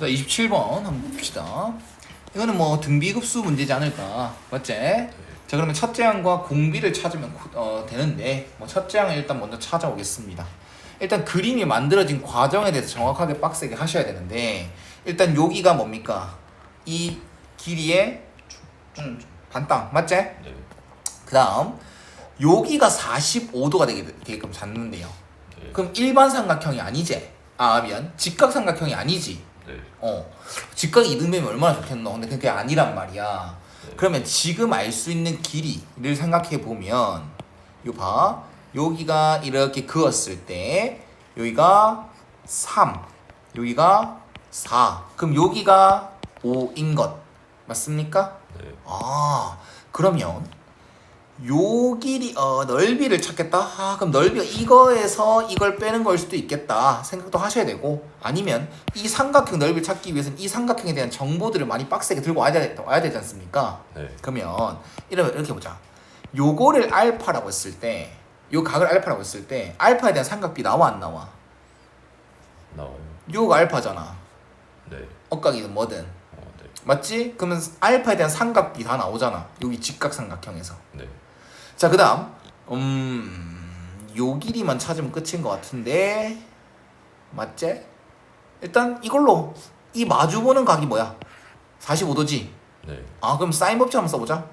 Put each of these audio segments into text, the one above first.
자, 27번 한번 봅시다. 이거는 뭐 등비급수 문제지 않을까. 맞지? 자, 그러면 첫째 항과 공비를 찾으면 고- 어, 되는데, 뭐 첫째 항을 일단 먼저 찾아오겠습니다. 일단 그림이 만들어진 과정에 대해서 정확하게 빡세게 하셔야 되는데, 일단 여기가 뭡니까? 이 길이의 음, 반땅, 맞지? 네. 그 다음, 여기가 45도가 되게, 되게끔 잡는데요. 네. 그럼 일반 삼각형이 아니지? 아, 미안. 직각 삼각형이 아니지? 네. 어, 직각이 이등변이 얼마나 좋겠노? 근데 그게 아니란 말이야. 네. 그러면 지금 알 수 있는 길이를 생각해 보면, 요 봐. 여기가 이렇게 그었을 때, 여기가 3, 여기가 4. 그럼 여기가 5인 것. 맞습니까? 네. 아, 그러면 요 길이 어 넓이를 찾겠다. 아, 그럼 넓이가 이거에서 이걸 빼는 걸 수도 있겠다. 생각도 하셔야 되고 아니면 이 삼각형 넓이를 찾기 위해서는 이 삼각형에 대한 정보들을 많이 빡세게 들고 와야, 되, 와야 되지 않습니까? 네. 그러면 이러면 이렇게 보자. 요거를 알파라고 했을 때, 요 각을 알파라고 했을 때 알파에 대한 삼각비 나와 안 나와? 나와요. 요가 알파잖아. 네. 억각이든 뭐든. 어, 네. 맞지? 그러면 알파에 대한 삼각비 다 나오잖아. 여기 직각 삼각형에서. 네. 자, 그 다음, 음, 요 길이만 찾으면 끝인 것 같은데, 맞지? 일단 이걸로, 이 마주보는 각이 뭐야? 45도지? 네. 아, 그럼 사인 법칙 한번 써보자.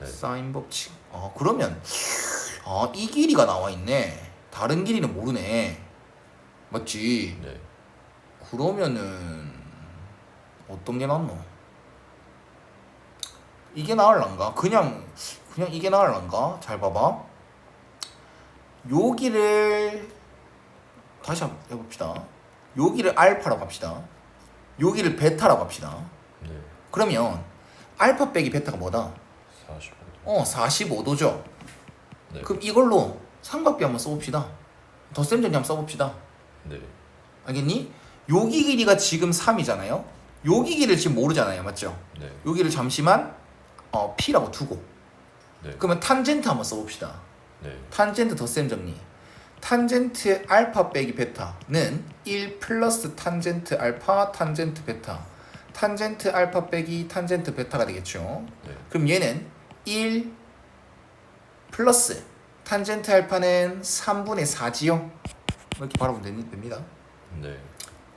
네. 사인 법칙. 아, 그러면, 아, 이 길이가 나와 있네. 다른 길이는 모르네. 맞지? 네. 그러면은, 어떤 게 낫노? 이게 나을란가? 그냥 그냥 이게 나을란가? 잘 봐봐. 여기를 다시 한번 해봅시다. 여기를 알파라고 합시다. 여기를 베타라고 합시다. 네. 그러면 알파 빼기 베타가 뭐다? 45도. 어, 45도죠. 네. 그럼 이걸로 삼각비 한번 써봅시다. 덧셈 정리 한번 써봅시다. 네. 알겠니? 여기 길이가 지금 3이잖아요. 여기 길이를 지금 모르잖아요. 맞죠? 네. 여기를 잠시만 어, P라고 두고 네. 그러면 탄젠트 한번 써봅시다. 네. 탄젠트 덧셈 정리. 탄젠트 알파 빼기 베타는 1 플러스 탄젠트 알파 탄젠트 베타. 탄젠트 알파 빼기 탄젠트 베타가 되겠죠. 네. 그럼 얘는 1 플러스 탄젠트 알파는 3분의 4지요. 이렇게 바라보면 됩니- 됩니다. 네.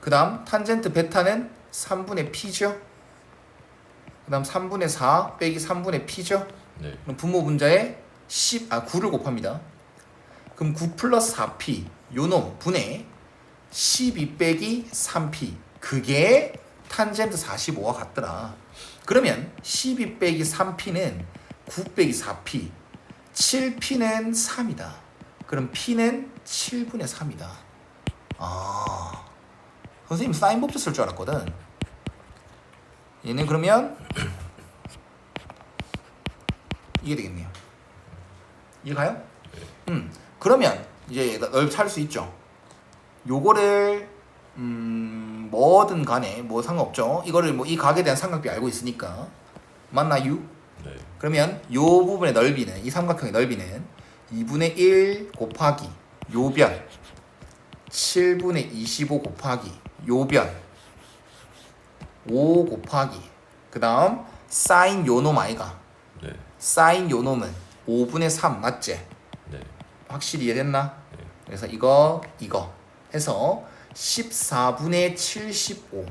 그 다음 탄젠트 베타는 3분의 P죠. 그 다음 3분의 4 빼기 3분의 P죠. 네. 그럼 분모 분자에 10, 아 9를 곱합니다. 그럼 9 플러스 4P 요놈 분의 12 빼기 3P 그게 탄젠트 45와 같더라. 그러면 12 빼기 3P는 9 빼기 4P 7P는 3이다. 그럼 P는 7분의 3이다. 아 선생님 사인 법칙 쓸줄 알았거든. 얘는 그러면 이게 되겠네요. 이해가요? 네. 음 그러면 이제 넓 찾을 수 있죠. 요거를 음 뭐든 간에 뭐 상관없죠. 이거를 뭐이 각에 대한 삼각비 알고 있으니까 맞나요? 네. 그러면 요 부분의 넓이는 이 삼각형의 넓이는 2분의 1 곱하기 요변 7분의 25 곱하기 요변 5 곱하기 그 다음 사인 요놈 아이가 네. 사인 요놈은 5분의 3 맞지? 네. 확실히 이해됐나? 네. 그래서 이거 이거 해서 14분의 75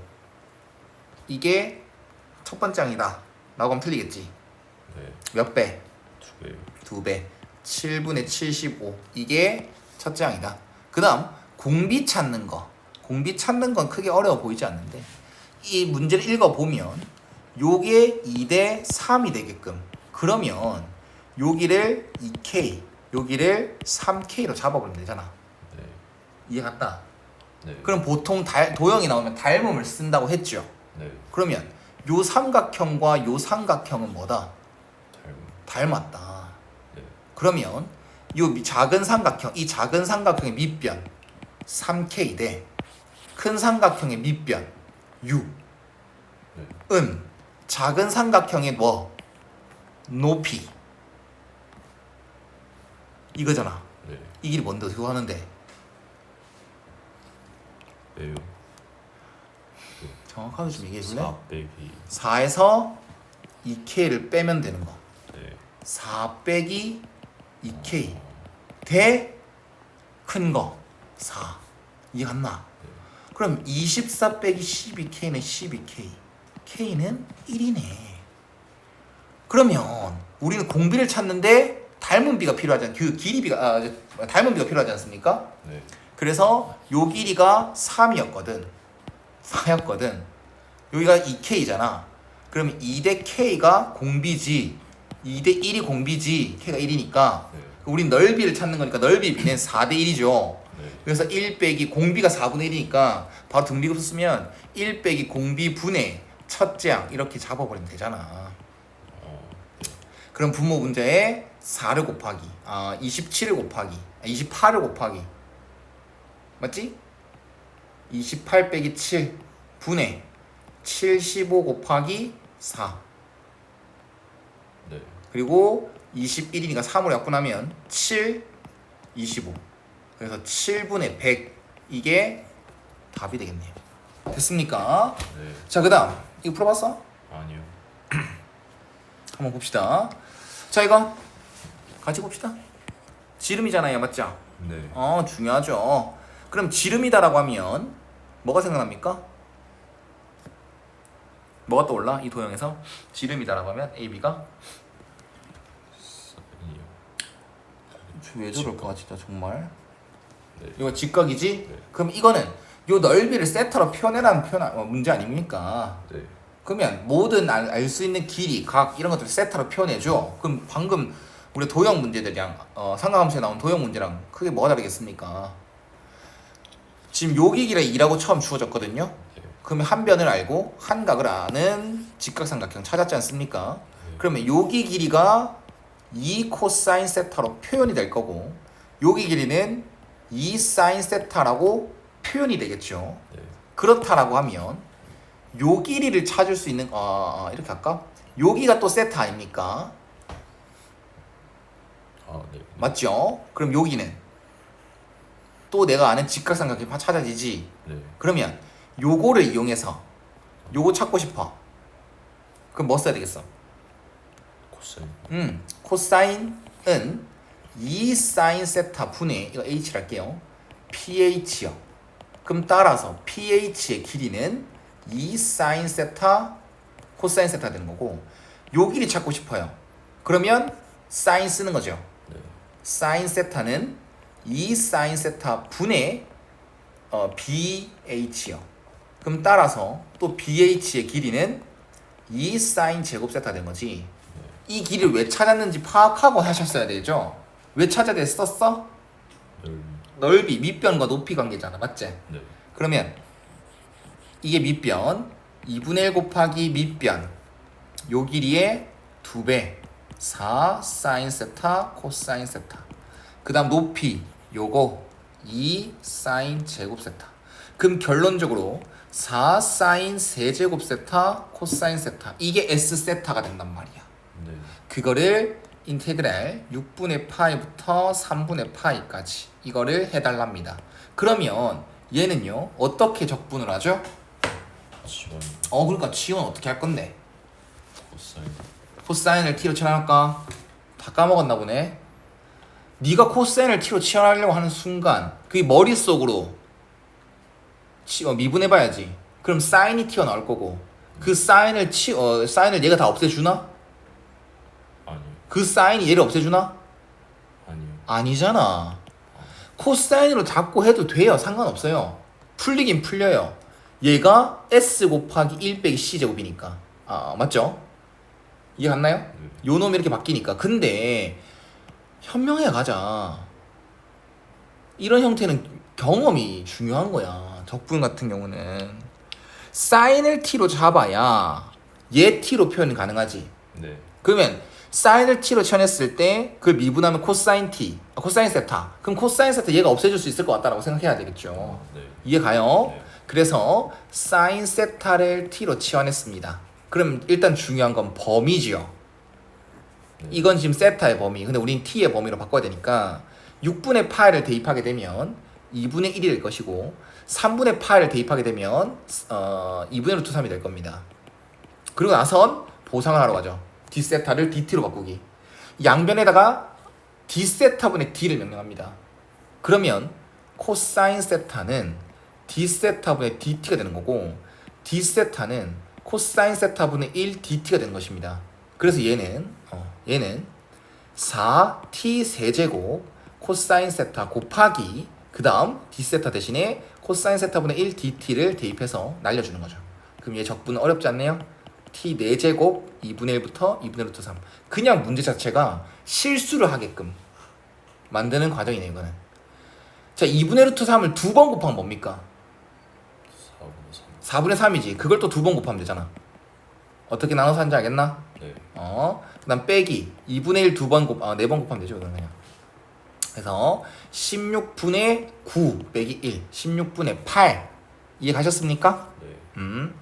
이게 첫 번째 항이다 라고 하면 틀리겠지 네. 몇 배? 두 개요. 두 배. 7분의 75. 이게 첫째 항이다. 그 다음, 공비 찾는 거. 공비 찾는 건 크게 어려워 보이지 않는데, 이 문제를 읽어보면, 요게 2대 3이 되게끔. 그러면, 여기를 2K, 여기를 3K로 잡아버리면 되잖아. 네. 이해 갔다? 네. 그럼 보통 달, 도형이 나오면 닮음을 쓴다고 했죠. 네. 그러면, 요 삼각형과 요 삼각형은 뭐다? 닮. 닮았다. 네. 그러면 이 미- 작은 삼각형, 이 작은 삼각형의 밑변 3K 대 큰 삼각형의 밑변 6. 네. 은 작은 삼각형의 뭐 높이 이거잖아. 네. 이 길이 뭔데 어떻게 하는데 왜요? 정확하게 좀 얘기해 줄래? 4 빼기 4에서 2K를 빼면 되는 거. 네. 4 빼기 2K 대 큰 거. 4. 이해 갔나? 그럼 24 빼기 12K는 12K. K는 1이네. 그러면 우리는 공비를 찾는데 닮은 비가 필요하지 않, 그 길이비가 아, 이제 닮은 비가 필요하지 않습니까? 네. 그래서 요 길이가 3이었거든. 4였거든. 여기가 2K잖아. 그럼 2대 K가 공비지. 2대 1이 공비지. K가 1이니까. 네. 우린 넓이를 찾는 거니까 넓이 비는 4대 1이죠. 네. 그래서 1 빼기 공비가 4분의 1이니까 바로 등비급 썼으면 1 빼기 공비 분의 첫째 항 이렇게 잡아버리면 되잖아. 어, 그럼 분모 문제에 4를 곱하기 아 27을 곱하기 아, 28을 곱하기 맞지? 28 빼기 7 분의 75 곱하기 4 네. 그리고 21이니까 3으로 약분하면 7 25 그래서 7분의 100 이게 답이 되겠네요 됐습니까? 네. 자 그 다음 이거 풀어봤어? 아니요. 한번 봅시다. 자 이거 같이 봅시다. 지름이잖아요, 맞죠? 네. 어 중요하죠. 그럼 지름이다라고 하면 뭐가 생각납니까? 뭐가 떠올라? 이 도형에서 지름이다라고 하면 A, B가 사인이요. 왜 저럴까 진짜 정말. 네. 이거 직각이지? 네. 그럼 이거는 요 넓이를 세타로 표현해라는 표현 어, 문제 아닙니까? 네. 그러면 모든 알 수 있는 길이, 각 이런 것들을 세타로 표현해줘. 그럼 방금 우리 도형 문제들이랑 어, 삼각함수에 나온 도형 문제랑 크게 뭐가 다르겠습니까? 지금 여기 길이 2라고 처음 주어졌거든요. 네. 그러면 한 변을 알고 한 각을 아는 직각삼각형 찾았지 않습니까? 그러면 여기 길이가 2 코사인 세타로 표현이 될 거고 여기 길이는 2 사인 세타라고 표현이 되겠죠. 네. 그렇다라고 하면 요 길이를 찾을 수 있는 어, 어, 이렇게 할까? 여기가 또 세타 아닙니까? 아, 네. 맞죠? 그럼 여기는 또 내가 아는 직각삼각형이 찾아지지. 네. 그러면 요거를 이용해서 요거 찾고 싶어. 그럼 뭐 써야 되겠어? 코사인. 음, 코사인은 2 사인 세타 분의 이거 h를 할게요. ph요. 그럼 따라서 ph의 길이는 2 사인 세타 코사인 세타 되는 거고 요 길이 찾고 싶어요. 그러면 사인 쓰는 거죠. 네. 사인 세타는 2 사인 세타 분의 어, BH요. 그럼 따라서 또 BH의 길이는 2 사인 제곱 세타 된 거지. 이 길을 왜 찾았는지 파악하고 하셨어야 되죠. 왜 썼어? 넓이. 넓이 밑변과 높이 관계잖아, 맞지? 네. 그러면 이게 밑변 2분의 1 곱하기 밑변 요 길이의 2배 4 사인 세타 코사인 세타 그 다음 높이 요거 2 사인 제곱 세타 그럼 결론적으로 4 사인 세제곱 세타 코사인 세타 이게 S 세타가 된단 말이야 네. 그거를 인테그랄 6분의 파이부터 3분의 파이까지 이거를 해달랍니다. 그러면 얘는요 어떻게 적분을 하죠? 지원 어 그러니까 지원 어떻게 할 건데? 코사인. 코사인을 t로 치환할까? 다 까먹었나 보네. 네가 코사인을 t로 치환하려고 하는 순간 그게 머릿속으로 치, 어, 미분해봐야지. 그럼 사인이 튀어나올 거고 그 사인을 치, 어, 사인을 얘가 다 없애주나? 그 사인이 얘를 없애주나? 아니요. 아니잖아. 코사인으로 잡고 해도 돼요. 상관없어요. 풀리긴 풀려요. 얘가 s 곱하기 1 빼기 c 제곱이니까. 아 맞죠? 이해 갔나요? 네. 요 놈이 이렇게 바뀌니까. 근데 현명해 가자. 이런 형태는 경험이 중요한 거야. 적분 같은 경우는 사인을 t로 잡아야 얘 t로 표현 가능하지. 네. 그러면 사인을 t로 쳐냈을 때 그걸 미분하면 코사인 t, 아, 코사인 세타. 그럼 코사인 세타 얘가 없애줄 수 있을 것 같다라고 생각해야 되겠죠. 네. 이해 가요? 네. 그래서 사인 세타를 t로 치환했습니다. 그럼 일단 중요한 건 범위지요. 네. 이건 지금 세타의 범위. 근데 우린 t의 범위로 바꿔야 되니까 6분의 파이를 대입하게 되면 2분의 1이 될 것이고 3분의 8을 대입하게 되면 어, 2분의 루트 3이 될 겁니다. 그리고 나선 보상을 하러 가죠. D세타를 dt로 바꾸기. 양변에다가 d세타분의 d를 명령합니다. 그러면 코사인 세타는 d세타분의 dt가 되는 거고 d세타는 코사인 세타분의 1 dt가 되는 것입니다. 그래서 얘는 어, 얘는 4t 세제곱 코사인 세타 곱하기 그 다음 d세타 대신에 코사인 세타분의 1 dt를 대입해서 날려주는 거죠. 그럼 얘 적분은 어렵지 않네요. T 4제곱 2분의 1부터 2분의 루트 3 그냥 문제 자체가 실수를 하게끔 만드는 과정이네요 이거는 자 2분의 루트 3을 두 번 곱하면 뭡니까? 4분의 4분의 3이지 그걸 또 두 번 곱하면 되잖아 어떻게 나눠서 하는지 알겠나? 3. 네. 어, 그 다음 빼기 2분의 1 두 번 곱, 아, 네 번 곱하면 되죠 이거는 그냥 그래서 16분의 9 빼기 1 16분의 8 이해 가셨습니까? 네. 음